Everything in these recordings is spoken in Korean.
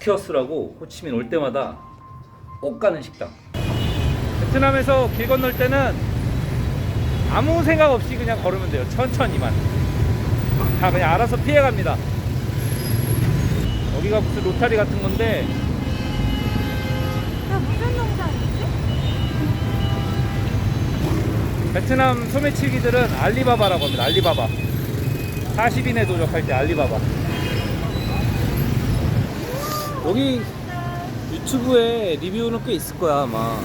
스키어스라고 호치민 올 때마다 꼭 가는 식당. 베트남에서 길 건널 때는 아무 생각 없이 그냥 걸으면 돼요. 천천히만. 다 그냥 알아서 피해갑니다. 여기가 무슨 로타리 같은 건데 야 무슨 농장이지? 베트남 소매치기들은 알리바바라고 합니다. 알리바바. 40인에 도적할 때 알리바바. 여기 유튜브에 리뷰는 꽤 있을 거야 아마.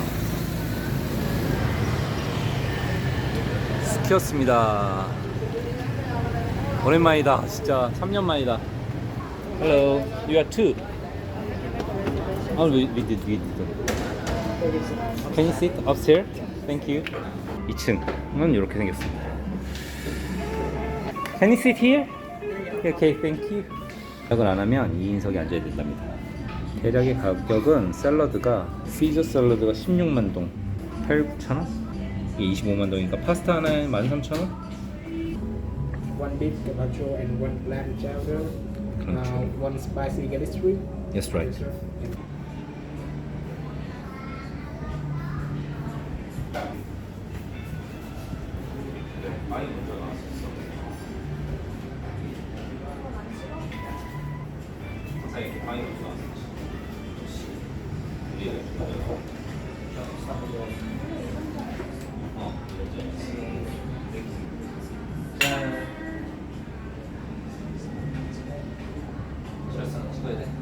스키였습니다. 오랜만이다. 진짜 3년 만이다. Hello, you are two. Oh, we, we did, we did. Can you sit upstairs? Thank you. 2층은 이렇게 생겼습니다. Can you sit here? Okay, thank you. 예약을 안 하면 2인석에 앉아야 된답니다. 대략의 가격은 샐러드가 시저 샐러드가 16만 동, 8, 9천 원? 이게 25만 동이니까 파스타 하나에 13,000원? one beef carpaccio and one lamb chowder. Lamb Uh, chowder. one spicy galley Yes, right. Yes, sir. 건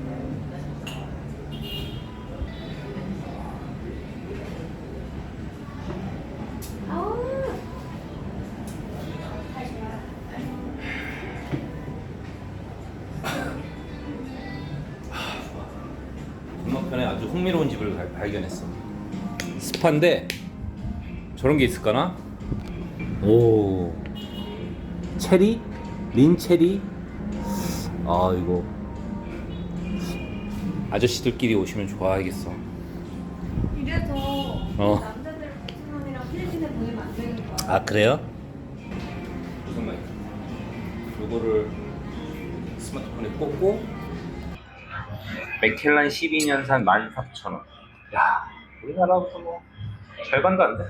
너편에 아주 흥미로운 집을 발- 발견했어. 스파인데 저런 게 있을까나? 오 체리 린 체리 아 이거 아저씨들끼리 오시면 좋아하겠어. 이래서 어. 남자들 베트남이랑 필리핀에 보내면 안 되는 거야. 아 그래요? 무슨 말이야? 요거를 스마트폰에 꽂고 맥켈란 12년산 14,000원 야 우리나라부터 뭐 절반도 안 돼.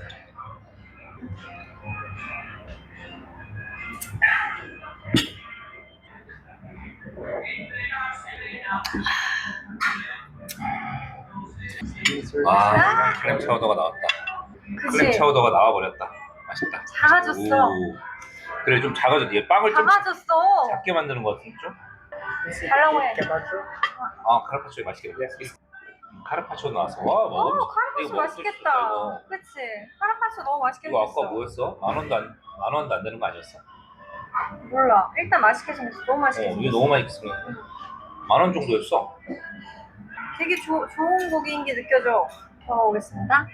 Yes, sir. 아 클램 차우더가 나왔다. 클램 그치? 차우더가 나와버렸다. 맛있다. 작아졌어. 오. 그래 좀 작아졌지. 얘 빵을 좀 작아졌어. 작게 만드는 것 같은데 좀? This is 달라고 해. Carpaccio. 아 카르파초 맛있게 Yes. 카르파초 나왔어. 와 어, 이거 먹을 수 있다, 맛있겠다. 이거. 그치? 카라파초 너무 맛있게 이거 생겼어. 아까 뭐였어? 만 원도 안, 만 원도 안 되는 거 아니었어? 몰라. 일단 맛있게 생겼어. 너무 어, 맛있게 이게 생겼어. 너무 맛있어. 만원 정도였어. 되게 조, 좋은 고기인 게 느껴져. 먹어보겠습니다.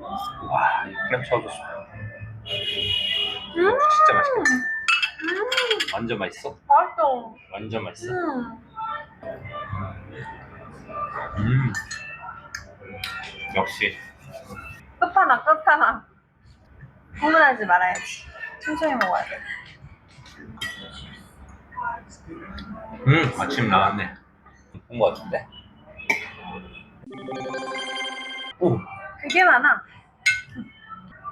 와, 이 크랩 차우도 음, 완전 맛있어? 맛있어. 완전 맛있어. 음. 음. 역시 끝판왕, 끝판왕. 고문하지 말아야지. 천천히 먹어야 돼. 음, 아침 나왔네. 이쁜 거 같은데. 오, 되게 많아.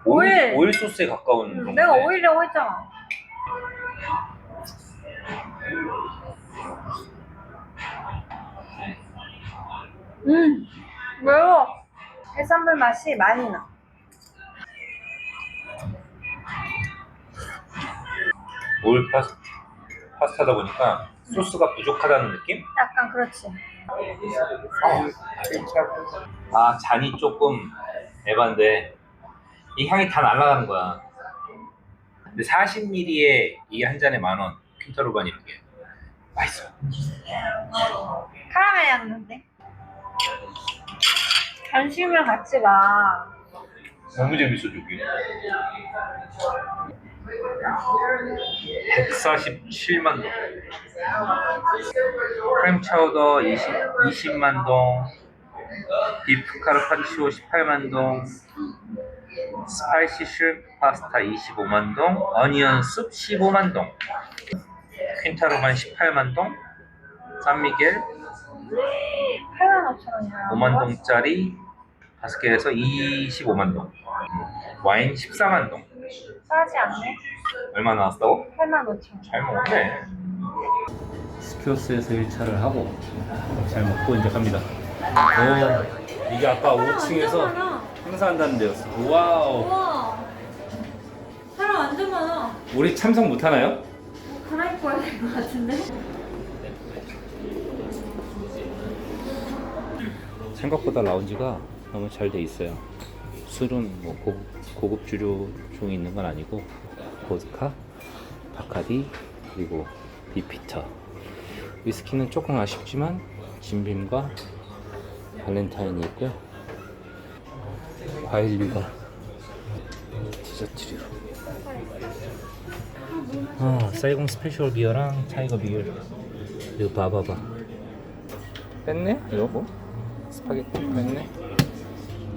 오일, 오일. 소스에 가까운 음, 그런 내가. 오일이라고 했잖아. 음, 매워. 해산물 맛이 많이 나. 오일 파스, 파스타다 보니까 소스가 부족하다는 느낌? 약간 그렇지. 아 잔이 조금 에반데 이 향이 다 날아가는 거야. 근데 40ml에 이게 한 잔에 만 원. 퀸타로반 이렇게 맛있어. 카라멜 향 나는데. 간식이랑 같이 가. 너무 재밌어 저기. 147만 동. 크림 차우더 20, 20만 동. 비프 카르파치오 18만 동. 스파이시 슈 파스타 25만 동. 어니언 숲 15만 동. 퀸타로만 18만 동. 산미겔 8만 5천 원이야. 5만 동짜리 5개에서 25만 동. 와인 14만 동. 싸지 않네. 얼마 나왔다고? 8만 5천 원. 잘 먹었네. 스큐스에서 1차를 하고 잘 먹고 이제 갑니다. 오, 이게 아까 5층에서 행사한다는 데였어. 와우. 우와. 사람 완전 많아. 우리 참석 못 하나요? 갈아입고 될것 같은데? 생각보다 라운지가 너무 잘 돼 있어요. 술은 뭐 고급, 고급 주류 종이 있는 건 아니고 보드카, 바카디 그리고 비피터. 위스키는 조금 아쉽지만 진빔과 발렌타인이 있고요. 과일류가 디저트류. 아, 사이공 스페셜 비어랑 타이거 비어. 이거 봐봐봐. 뺐네? 이거? 스파게티 뺐네?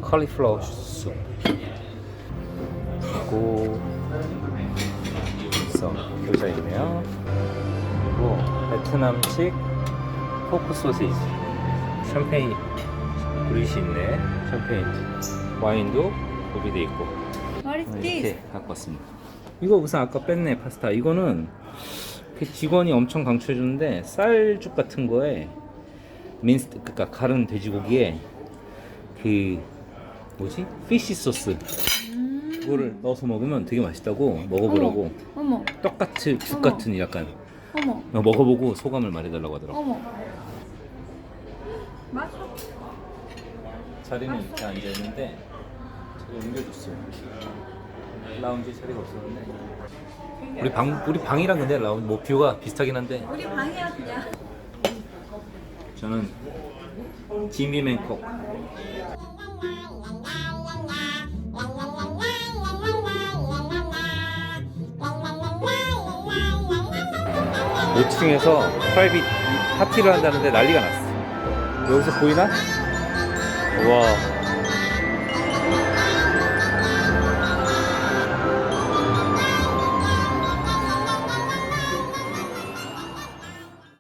컬리플라워 숲. 그리고 써 교자 있네요. 그리고 베트남식 포크 소시지. 샴페인 그릇이 있네. 샴페인. 와인도 구비돼 있고. 이렇게 갖고 왔습니다. 이거 우선 아까 뺐네 파스타. 이거는 그 직원이 엄청 강추해 주는데 쌀죽 같은 거에 민스 그러니까 가른 돼지고기에 그 뭐지 피시 소스 그거를 넣어서 먹으면 되게 맛있다고 먹어보라고 어머, 떡같이 죽 어머. 같은 약간 어머, 어, 먹어보고 소감을 말해달라고 하더라고. 어머. 맛있어. 자리는 이렇게 앉아 있는데 제가 옮겨줬어요. 라운지 자리가 없었는데 우리 방 우리 방이랑 근데 라운 뭐 뷰가 비슷하긴 한데 우리 방이야 그냥. 저는 지미맨콕 5층에서 프라이빗 파티를 한다는데 난리가 났어. 여기서 보이나? 와